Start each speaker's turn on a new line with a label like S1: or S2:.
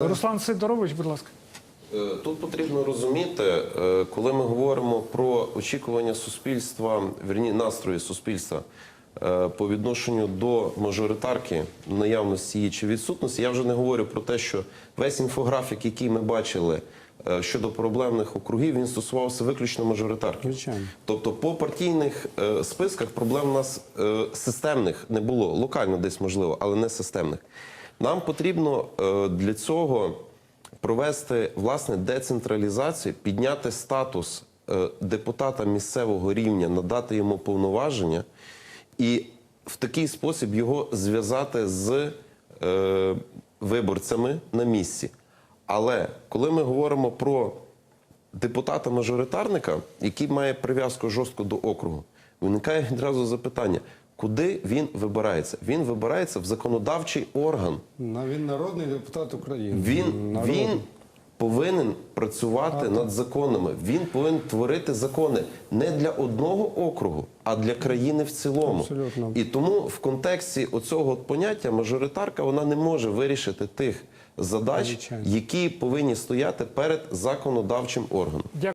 S1: Руслан Сидорович, будь ласка.
S2: Е, Тут потрібно розуміти, е, коли ми говоримо про очікування суспільства, вірні настрої суспільства е, по відношенню до мажоритарки, наявності її чи відсутності, я вже не говорю про те, що весь інфографік, який ми бачили щодо проблемних округів, він стосувався виключно мажоритарки.
S3: Звичайно.
S2: Тобто по партійних списках проблем у нас системних не було. Локально десь можливо, але не системних. Нам потрібно е, для цього провести власне децентралізацію, підняти статус е, депутата місцевого рівня, надати йому повноваження і в такий спосіб його зв'язати з е, виборцями на місці. Але коли ми говоримо про депутата-мажоритарника, який має прив'язку жорстко до округу, виникає відразу запитання, куди він вибирається? Він вибирається в законодавчий орган.
S3: На- Він народний депутат України.
S2: Він,
S3: Народний.
S2: він повинен працювати над законами. Він повинен творити закони не для одного округу, а для країни в цілому.
S3: Абсолютно.
S2: І тому в контексті оцього поняття мажоритарка вона не може вирішити тих задач,
S3: Звичайно.
S2: які повинні стояти перед законодавчим органом.
S1: Дякую.